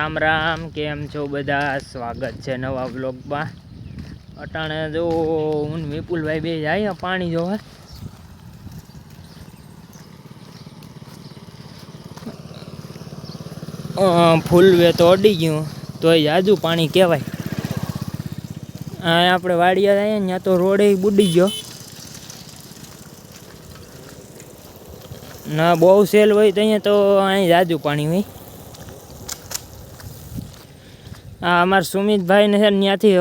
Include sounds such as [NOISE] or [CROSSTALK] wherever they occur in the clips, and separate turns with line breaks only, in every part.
રામ રામ, કેમ છો બધા? સ્વાગત છે નવા બ્લોગમાં અટાણે જો હું વિપુલભાઈ બે જાય પાણી જોવા. ફૂલ વે તો અડી ગયું, તોય જાજુ પાણી કહેવાય. આપણે વાડિયા જઈએ ત્યાં તો રોડે બુડી ગયો. ના, બહુ સેલ હોય તો અહીંયા તો અહીં જાજુ પાણી હોય આ અમારા સુમિતભાઈને છે ત્યાંથી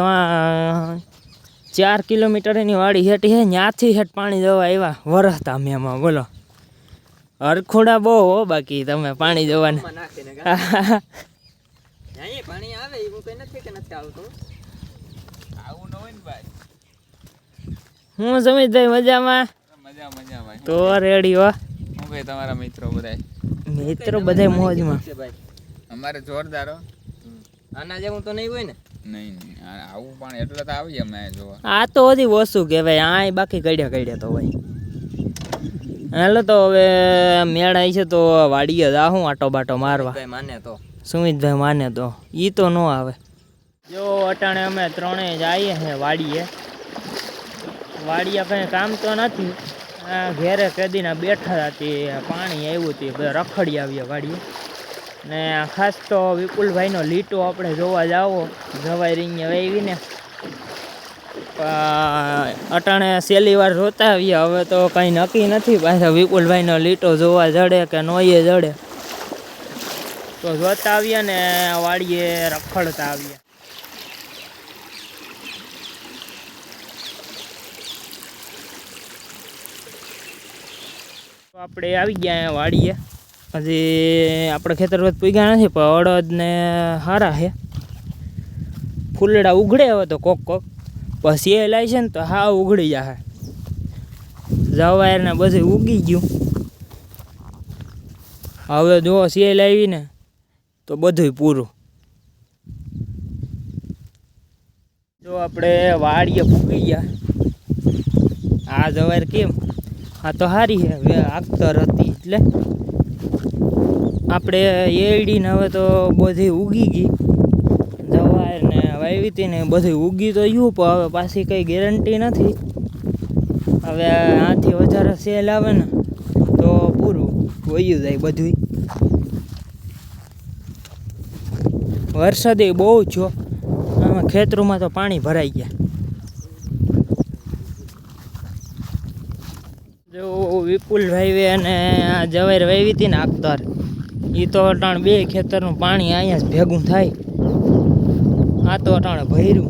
ચાર કિલોમીટરની વાડી હેઠી છે ત્યાંથી હેઠ પાણી જવા આવ્યા વરસતા અમે એમાં બોલો. હરખોડા બહુ હો બાકી તમે પાણી જવાને. [LAUGHS]
પાણી આવે એવું કઈ નથી કે નથી આવતું.
આવું ન હોય ને ભાઈ.
હું સુમિતભાઈ મજામાં?
મજા મજા ભાઈ.
તો રેડી હો.
તમારા મિત્રો બધાય.
મિત્રો બધા મોજમાં.
અમારે જોરદાર હો.
આના જેવું તો નહીં હોય ને.
નહીં નહીં. આ- આવું પણ એટલે તો આવીએ અમે જોવા.
આ તો હજી ઓછું કહેવાય. આ બાકી કડ્યા કડ્યા તો ભાઈ હાલો તો હવે મેળ આવી છે તો વાડીએ જાહું આટો બાટો મારવા.
ભાઈ માને તો.
સુમિતભાઈ માને તો. ઈ તો ન આવે. જો અટાણે અમે ત્રણેય જઈએ છે વાડીએ. વાડીએ કંઈ કામ તો નથી. આ ઘેરે કેદીના બેઠા હતા તે પાણી આવ્યું તે બધા રખડી આવ્યા વાડીએ. ને ખાસ તો વિપુલભાઈનો લીટો આપણે જોવા જાવો. જવાઈ રીંગે વાવીને. અટાણે છેલ્લી વાર જોતા આવ્યા હવે તો કંઈ નક્કી નથી. પાછા વિપુલભાઈનો લીટો જોવા જડે કે નોઈએ જડે. તો જોતા આવ્યા ને વાડીએ રખડતા આવ્યા તો આપણે આવી ગયા અહીંયા વાડીએ. હજી આપણે ખેતર વધ પૂગ્યા નથી, પણ અડદને સારા છે. ફૂલડા ઉઘડે હવે તો કોક કોક. પછી એ લાય છે ને તો હા ઉઘડી જાય જવાયરને બધું ઉગી ગયું. હવે જો સેલ આવીને તો બધુંય પૂરું. જો આપણે વાડીએ પૂગી ગયા. આ જવાયર કેમ? આ તો સારી છે, હવે આખતર હતી એટલે. આપણે એડીને હવે તો બધી ઉગી ગઈ. દવાને ને વાવી હતી ને બધી ઉગી તો ગયું, પણ હવે પાછી કંઈ ગેરંટી નથી. હવે આથી વધારે સેલ આવે ને, તો પૂરું વયું જાય બધું વરસાદે બહુ છો. આમાં ખેતરોમાં તો પાણી ભરાઈ ગયા. જો વિપુલભાઈ અને આ જવાઈર વાવી હતી ને આખતર. એ તો અટાણ બે ખેતરનું પાણી અહીંયા જ ભેગું થાય. આ તો અટાણે ભર્યું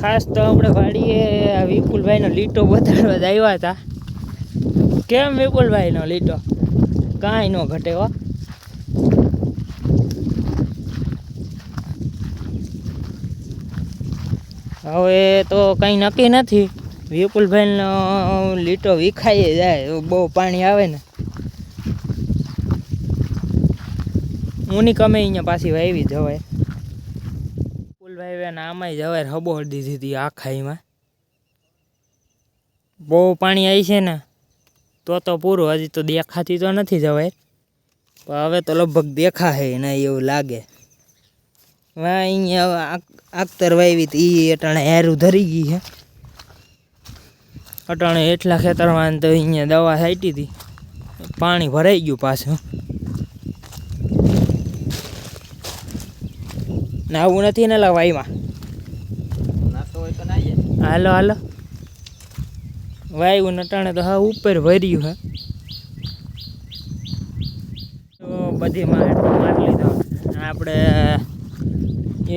ખાસ તો આપણે વાડીએ વિપુલભાઈનો લીટો [LAUGHS] બતાડવા જ આવ્યા હતા. કેમ વિપુલભાઈનો લીટો? કાંઈ ન ઘટે, હો. હવે તો કંઈ નક્કી નથી. વિપુલભાઈનો લીટો વિખાઈ જાય બહુ પાણી આવે ને. ઉની કમે અહીંયા પાછી વાવી જવાય. વિપુલભાઈ ને આમાંય જવાય હબોળ દીધી હતી આખાઈમાં બહુ પાણી આવી છે ને. તો તો પૂરું હજી તો દેખાતી તો નથી જવાય. પણ હવે તો લગભગ દેખાશે ને એવું લાગે. વાહ અહીંયા આખતર વાવી તો એ અટાણે હેરું ધરી ગઈ છે અટાણે એટલા ખેતરમાં તો અહીંયા દવા છાંટી હતી પાણી ભરાઈ ગયું પાછું. ના આવું નથી ને
લવાઈમાં
હાલો હાલો. વાયુ નટાણે તો હા ઉપર ભર્યું હે. તો બધી માં હેઠો લીધો. આપણે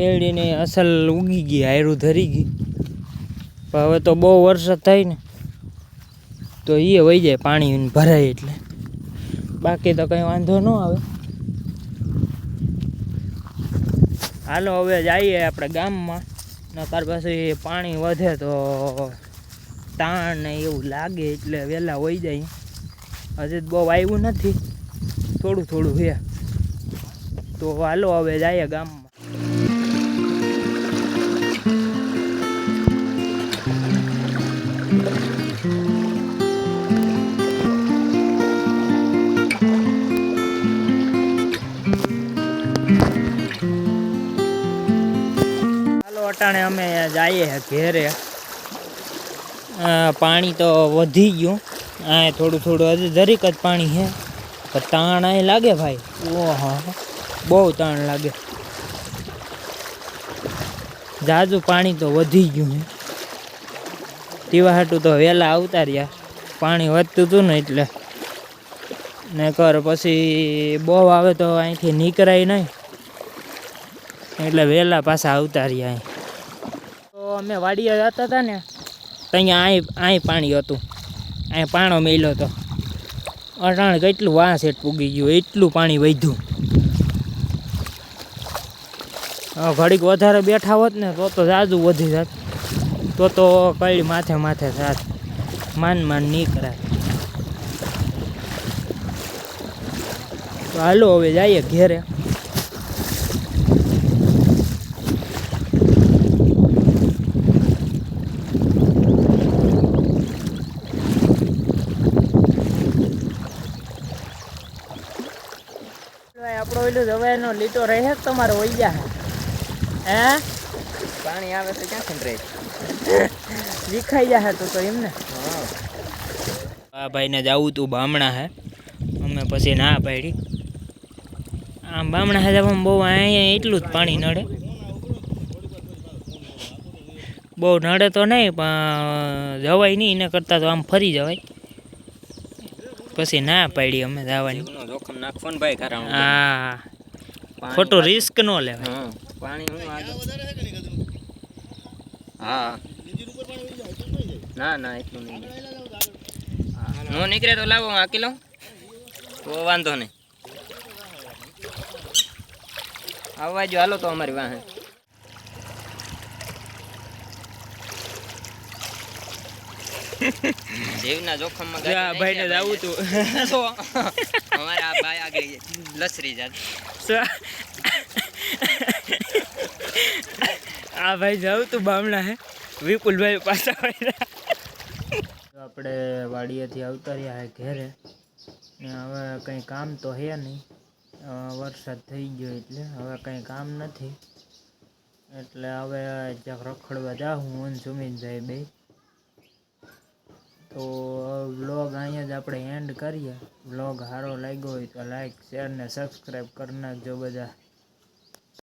એડીની અસલ ઉગી ગઈ, હાયરું ધરી ગઈ. હવે તો બહુ વરસાદ થાય ને, તો એ વહી જાય પાણી ભરાય એટલે. બાકી તો કંઈ વાંધો ન આવે. હાલો, હવે જઈએ આપણે ગામમાં. નકર પછી પાણી વધે તો તાણ ને એવું લાગે એટલે વહેલા હોઈ જાય. હજી બહુ આવ્યું નથી. થોડું થોડું હે. તો હાલો હવે જાય ગામમાં. અટાણે અમે જઈએ ઘેરે. પાણી તો વધી ગયું. આ થોડું થોડું હજી જરીક જ પાણી છે. પણ તાણ અહીં લાગે ભાઈ. ઓહો. બહુ તાણ લાગે. જાજુ પાણી તો વધી ગયું છે. તેવા તો વહેલા આવતા રહ્યા. પાણી વધતું હતું ને એટલે. ને કર પછી બહુ આવે તો અહીંથી નીકળાય નહીં. એટલે વહેલા પાછા આવતા રહ્યા અહીં. તો અમે વાડીએ જતા હતા ને. તો અહીંયા અહીં અહીં પાણી હતું. અહીં પાણો મેલ્યો હતો અટાણે કેટલું વાંસ એટ પૂગી ગયું, એટલું પાણી વધ્યું. ઘડીક વધારે બેઠા હોત ને, તો તો જાજુ વધી જાત. તો તો કઈ માથે માથે થાત માન માન નહીં તો હાલો હવે જઈએ ઘેરે. આપણો ઓલું દવાઈનો લીટો રહે છે તમારે હોઈ ગયા હે?
પાણી આવે તો ક્યાંથી રહે?
વિખાઈ જાય તો તો એમને.
હા.
આ ભાઈને જવું તું બામણા હે. અમે પછી ના પાડી. આમ બામણા હે જવામાં બહુ અહીંયા એટલું જ પાણી નડે. બહુ નડે તો નહીં પણ જવાય નહીં એના કરતાં તો આમ ફરી જવાય. પછી ના પાડી અમે જવાની.
જોખમ નાખવો ને ભાઈ કારણ
હા. ખોટો રિસ્ક ન લેવાય.
હા પાણી હું આગળ હા. ના ના એટલું નહીં. હા. નીકળે તો લાવો હું લઉં? તો વાંધો નહીં. આવવા જો હાલો તો અમારી વાહે. જીવના જોખમમાં ગાડી
આ
નહીં
ભાઈને
જાય
જવું તું. [LAUGHS]
અમારે આ ભાઈ આગળ લસરી જાત.
આ ભાઈ જાઉં તું બામણા હે. વિપુલભાઈ પાછા આપણે વાડીએથી આવતા રહ્યા હે ઘેરે. ને હવે કંઈ કામ તો હે નહીં. વરસાદ થઈ ગયો એટલે હવે કંઈ કામ નથી. એટલે હવે જ્યાં રખડવા જાઉં હું અને સુમિતભાઈ બે. તો વ્લોગ અહીંયા જ આપણે એન્ડ કરીએ. વ્લોગ સારો લાગ્યો હોય તો લાઈક શેર ને સબસ્ક્રાઈબ કરી નાખજો બધા.